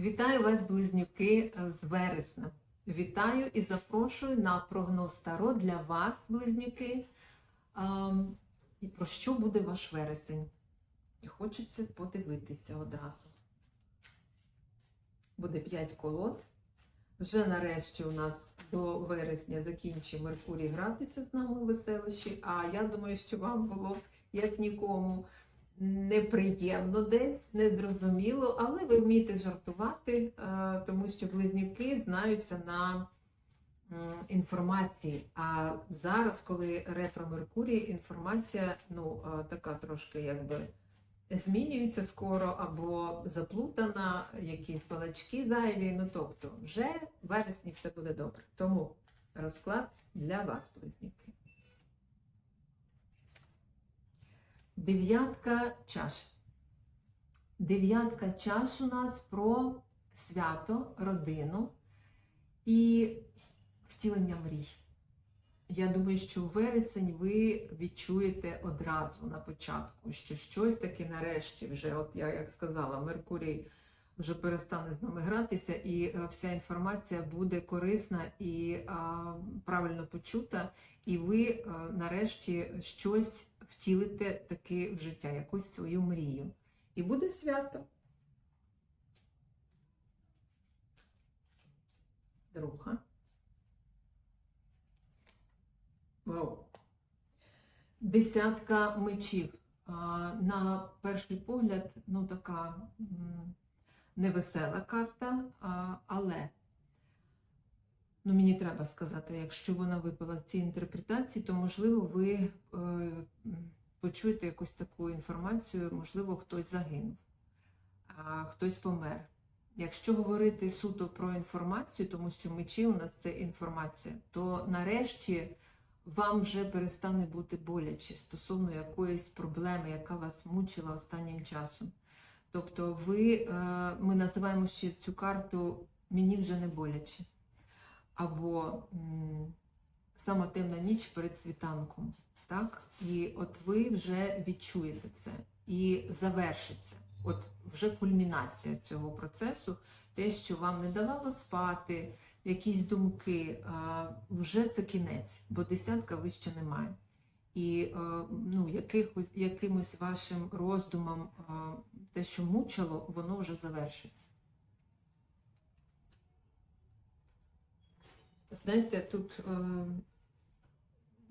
Вітаю вас, близнюки, з вересня. Вітаю і запрошую на прогноз Таро для вас, близнюки. І про що буде ваш вересень? І хочеться подивитися одразу. Буде 5 колод. Вже нарешті у нас до вересня закінчить Меркурій гратися з нами у веселищі. А я думаю, що вам було як нікому неприємно десь, незрозуміло, але ви вмієте жартувати, е, тому що близнюки знаються на інформації. А зараз, коли ретро Меркурій, інформація ну, е, така трошки якби. Змінюється скоро або заплутана, якісь балачки зайві. Ну тобто, вже в вересні все буде добре. Тому розклад для вас, близнюки. Дев'ятка чаш. Дев'ятка чаш у нас про свято, родину і втілення мрій. Я думаю, що в вересень ви відчуєте одразу на початку, що щось таке нарешті, вже, от я як сказала, Меркурій вже перестане з нами гратися, і е, вся інформація буде корисна і правильно почута, і ви е, нарешті щось втілите таки в життя, якусь свою мрію. І буде свято. Друга. Вау. Десятка мечів. На перший погляд, ну така невесела карта, але ну, мені треба сказати, якщо вона випала в цій інтерпретації, то можливо ви е, почуєте якусь таку інформацію, можливо, хтось загинув, хтось помер. Якщо говорити суто про інформацію, тому що мечі у нас це інформація, то нарешті вам вже перестане бути боляче стосовно якоїсь проблеми, яка вас мучила останнім часом. Тобто, ви, е, ми називаємо ще цю карту Мені вже не боляче. Або сама темна ніч перед світанком. Так? І от ви вже відчуєте це і завершиться. От вже кульмінація цього процесу, те, що вам не давало спати, якісь думки, вже це кінець, бо десятка вище немає. І е, ну, якихось, якимось вашим роздумам те, що мучило, воно вже завершиться. Знаєте, тут, е,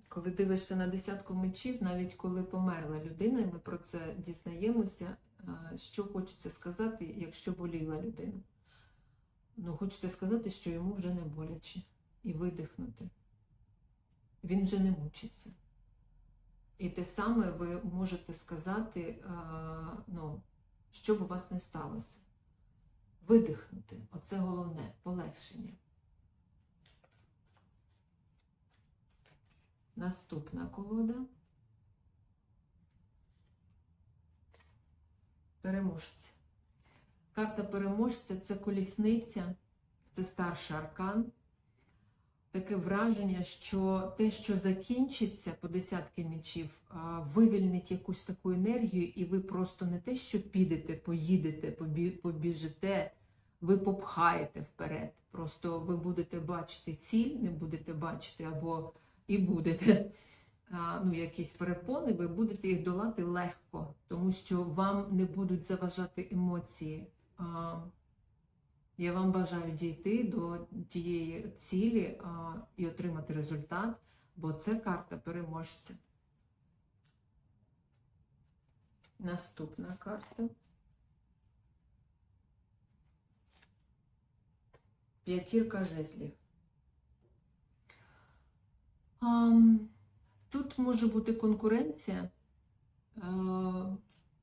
коли дивишся на десятку мечів, навіть коли померла людина, і ми про це дізнаємося, е, що хочеться сказати, якщо боліла людина. Ну, хочеться сказати, що йому вже не боляче. І видихнути. Він вже не мучиться. І те саме ви можете сказати, е, ну, що б у вас не сталося. Видихнути. Оце головне полегшення. Наступна колода. Переможця. Карта переможця це колісниця, це старший аркан. Таке враження, що те, що закінчиться по десятки мічів, вивільнить якусь таку енергію, і ви просто не те, що підете, поїдете, побі- побіжите, ви попхаєте вперед. Просто ви будете бачити ціль, не будете бачити, або і будете ну, якісь перепони, ви будете їх долати легко, тому що вам не будуть заважати емоції. А, Я вам бажаю дійти до тієї цілі а, і отримати результат, бо це карта переможця. Наступна карта. П'ятірка жезлів. Ам, Тут може бути конкуренція, е,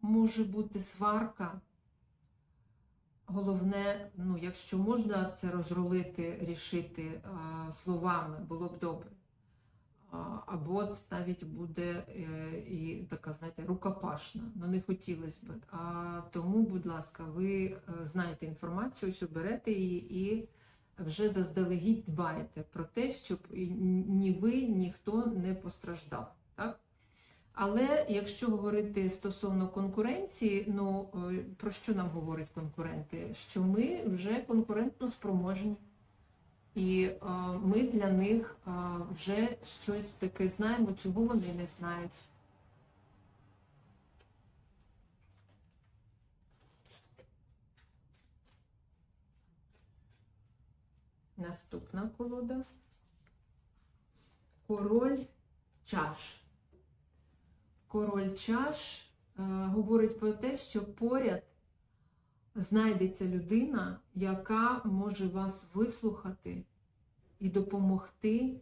може бути сварка. Головне, ну, якщо можна це розрулити, рішити е, словами, було б добре. А, Або це навіть буде е, і така, знаєте, рукопашна. Ну, не хотілося б. А тому, будь ласка, ви е, знаєте інформацію, ось берете її і вже заздалегідь дбаєте про те, щоб ні ви, ніхто не постраждав. Так? Але якщо говорити стосовно конкуренції, ну е, про що нам говорять конкуренти? Що ми вже конкурентно спроможні. І е, ми для них е, вже щось таке знаємо, чого вони не знають. Наступна колода. Король чаш. Король чаш е, говорить про те, що поряд знайдеться людина, яка може вас вислухати і допомогти,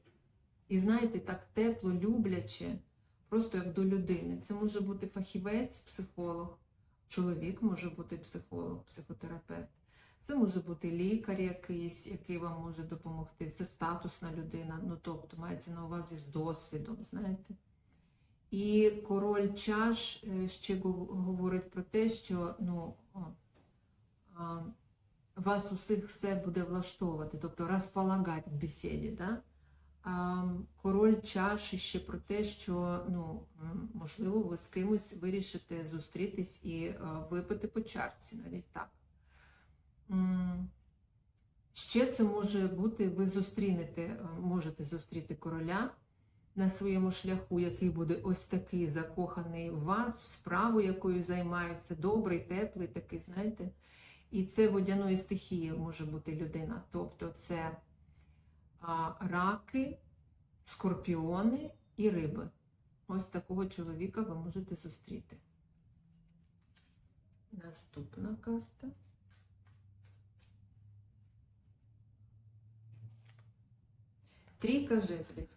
і знаєте, так тепло, любляче, просто як до людини. Це може бути фахівець, психолог, чоловік може бути психолог, психотерапевт. Це може бути лікар якийсь, який вам може допомогти. Це статусна людина, ну тобто мається на увазі з досвідом, знаєте. І король чаш е, ще говорить про те, що ну, вас усіх все буде влаштовувати, тобто розполагати в бесіді. Да? Король чаш ще про те, що ну, можливо ви з кимось вирішите зустрітись і е, випити по чарці, навіть так. Ще це може бути, ви зустрінете, е, можете зустріти короля на своєму шляху, який буде ось такий закоханий в вас, в справу, якою займаються, добрий, теплий, такий, знаєте. І це водяної стихії може бути людина. Тобто це а, раки, скорпіони і риби. Ось такого чоловіка ви можете зустріти. Наступна карта. Трійка жезлів.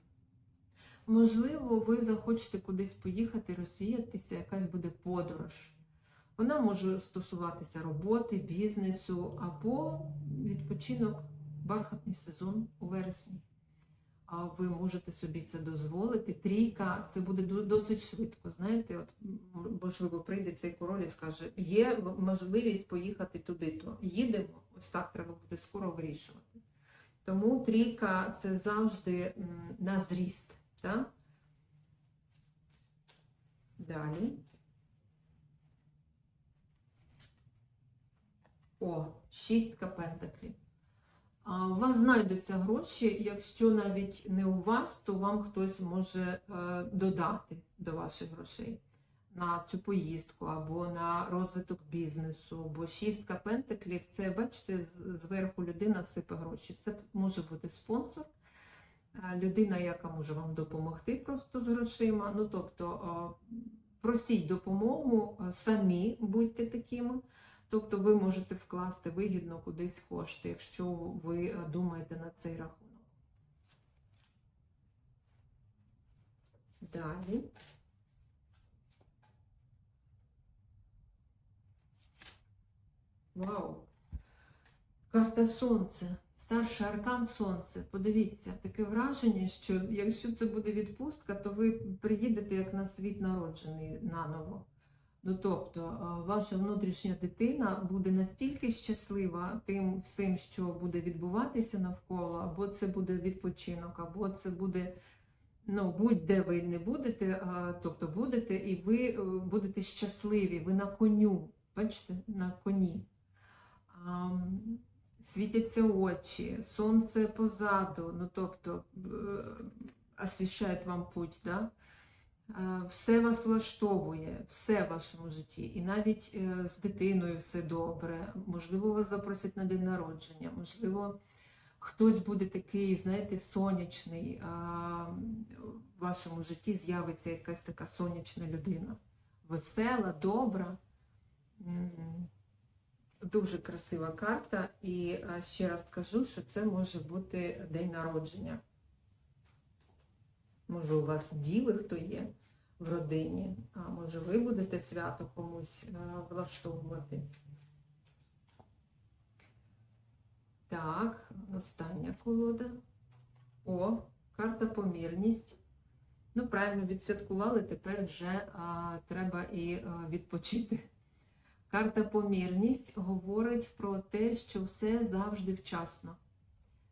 Можливо, ви захочете кудись поїхати, розвіятися, якась буде подорож. Вона може стосуватися роботи, бізнесу або відпочинок, бархатний сезон у вересні. А ви можете собі це дозволити. Трійка це буде досить швидко. Знаєте, от можливо, прийде цей король і скаже: є можливість поїхати туди, то їдемо. Ось так треба буде скоро вирішувати. Тому трійка це завжди на зріст. Так? Далі. О, шістка пентаклів. У вас знайдуться гроші, якщо навіть не у вас, то вам хтось може е, додати до ваших грошей на цю поїздку або на розвиток бізнесу. Бо шістка пентаклів це, бачите, зверху людина сипе гроші. Це може бути спонсор, людина, яка може вам допомогти просто з грошима. Ну, тобто, просіть допомогу е, самі, будьте такими. Тобто ви можете вкласти вигідно кудись кошти, якщо ви е, думаєте на цей рахунок. Далі. Вау! Карта Сонце. Старший аркан Сонце. Подивіться, таке враження, що якщо це буде відпустка, то ви приїдете як на світ народжений наново. Ну, тобто, е, ваша внутрішня дитина буде настільки щаслива тим всім, що буде відбуватися навколо, або це буде відпочинок, або це буде, ну, будь-де ви не будете, е, тобто будете, і ви е, будете щасливі, ви на коню, бачите, на коні. Ам, Світяться очі, сонце позаду, ну тобто е, освіщає вам путь, да? Е, все вас влаштовує, все в вашому житті. І навіть е, з дитиною все добре. Можливо, вас запросять на день народження, можливо, хтось буде такий, знаєте, сонячний. В вашому житті з'явиться якась така сонячна людина. Весела, добра. Дуже красива карта. І е, ще раз кажу, що це може бути день народження. Може, у вас діви хто є в родині, а може ви будете свято комусь е, влаштовувати. Так, остання колода. О, карта помірність. Ну, правильно, відсвяткували, тепер вже а, треба і а, відпочити. Карта помірність говорить про те, що все завжди вчасно.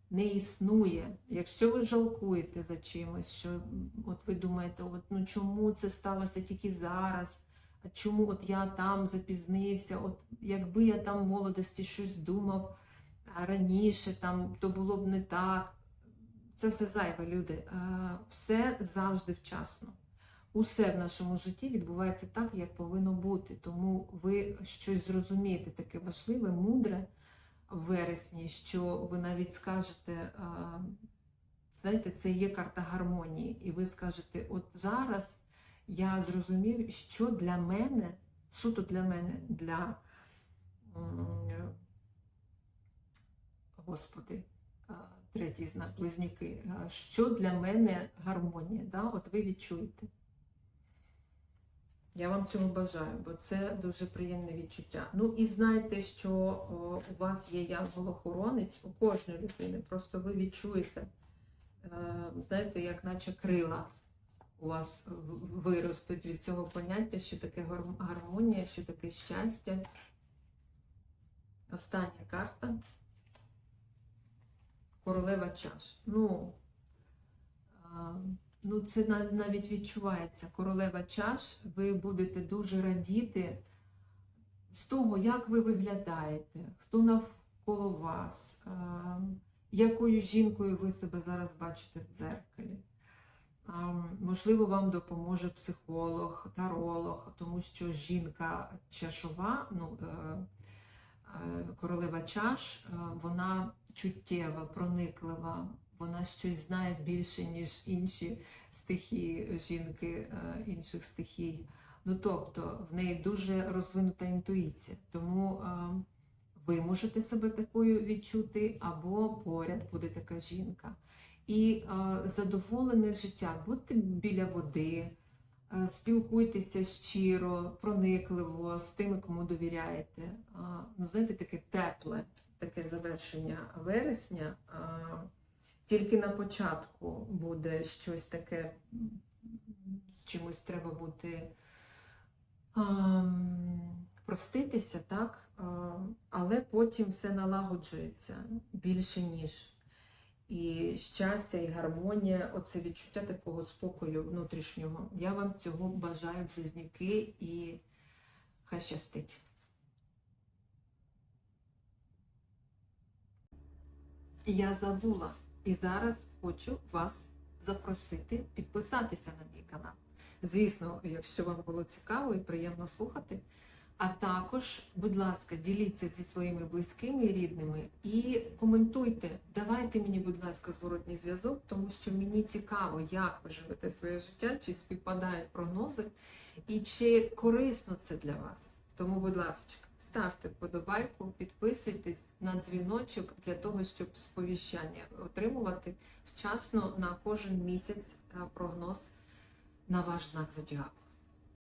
не існує. Якщо ви жалкуєте за чимось, що от ви думаєте, от ну чому це сталося тільки зараз? Чому от я там запізнився? От якби я там в молодості щось думав раніше, там то було б не так. Це все зайве, люди. Е, Все завжди вчасно. Усе в нашому житті відбувається так, як повинно бути. Тому ви щось зрозумієте таке важливе, мудре в вересні, що ви навіть скажете, знаєте, це є карта гармонії, і ви скажете, от зараз я зрозумів, що для мене, суто для мене, для Господи, третій знак, близнюки, що для мене гармонія? Да? От ви відчуєте. Я вам цього бажаю, бо це дуже приємне відчуття. Ну і знайте, що о, у вас є янгол-охоронець у кожної людини. Просто ви відчуєте, е, знаєте, як наче крила у вас виростуть від цього поняття, що таке гармонія, що таке щастя. Остання карта. Королева чаш. Ну, а, Ну, це навіть відчувається. Королева чаш, ви будете дуже радіти з того, як ви виглядаєте, хто навколо вас, якою жінкою ви себе зараз бачите в дзеркалі. Можливо, вам допоможе психолог, таролог, тому що жінка чашова, ну, е, е, королева чаш, е, вона чуттєва, прониклива, вона щось знає більше, ніж інші стихії жінки е, інших стихій. Ну тобто в неї дуже розвинута інтуїція. Тому е, ви можете себе такою відчути, або поряд буде така жінка. І е, задоволене життя, будьте біля води, е, спілкуйтеся щиро, проникливо з тими, кому довіряєте. Е, ну, знаєте, таке тепле, таке завершення вересня. тільки на початку буде щось таке, з чимось треба бути проститися, так? Але потім все налагоджується більше ніж. І щастя, і гармонія, оце відчуття такого спокою внутрішнього. Я вам цього бажаю, близнюки, і хай щастить. Я забула. І зараз хочу вас запросити підписатися на мій канал. Звісно, якщо вам було цікаво і приємно слухати. А також, будь ласка, діліться зі своїми близькими і рідними і коментуйте. Давайте мені, будь ласка, зворотній зв'язок, тому що мені цікаво, як ви живете своє життя, чи співпадають прогнози, і чи корисно це для вас. Тому, будь ласка, ставте вподобайку, підписуйтесь на дзвіночок для того, щоб сповіщання отримувати вчасно на кожен місяць е, прогноз на ваш знак зодіаку.